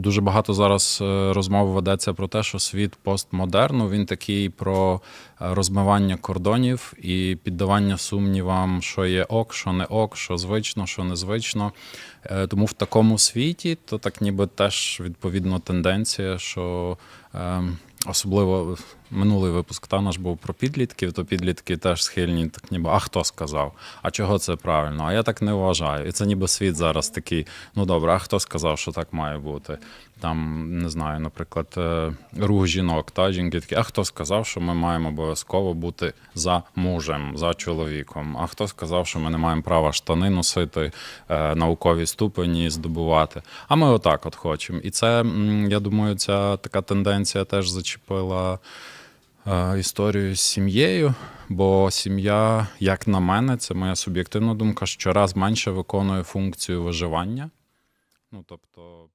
Дуже багато зараз е, розмов ведеться про те, що світ постмодерну він такий про е, розмивання кордонів і піддавання сумнівам, що є ок, що не ок, що звично, що незвично. Е, Тому в такому світі то так ніби теж відповідно тенденція, що ем, особливо минулий випуск та наш був про підлітків, то підлітки теж схильні, так ніби, а хто сказав? А чого це правильно? А я так не вважаю. І це ніби світ зараз такий. Ну добре, а хто сказав, що так має бути? Там не знаю, наприклад, е, рух жінок, та жінки такі, а хто сказав, що ми маємо обов'язково бути за мужем, за чоловіком? А хто сказав, що ми не маємо права штани носити, е, наукові ступені здобувати? А ми отак от хочемо. І це, я думаю, ця така тенденція теж зачепила історію з сім'єю, бо сім'я, як на мене, це моя суб'єктивна думка, щораз менше виконує функцію виживання. Ну, тобто,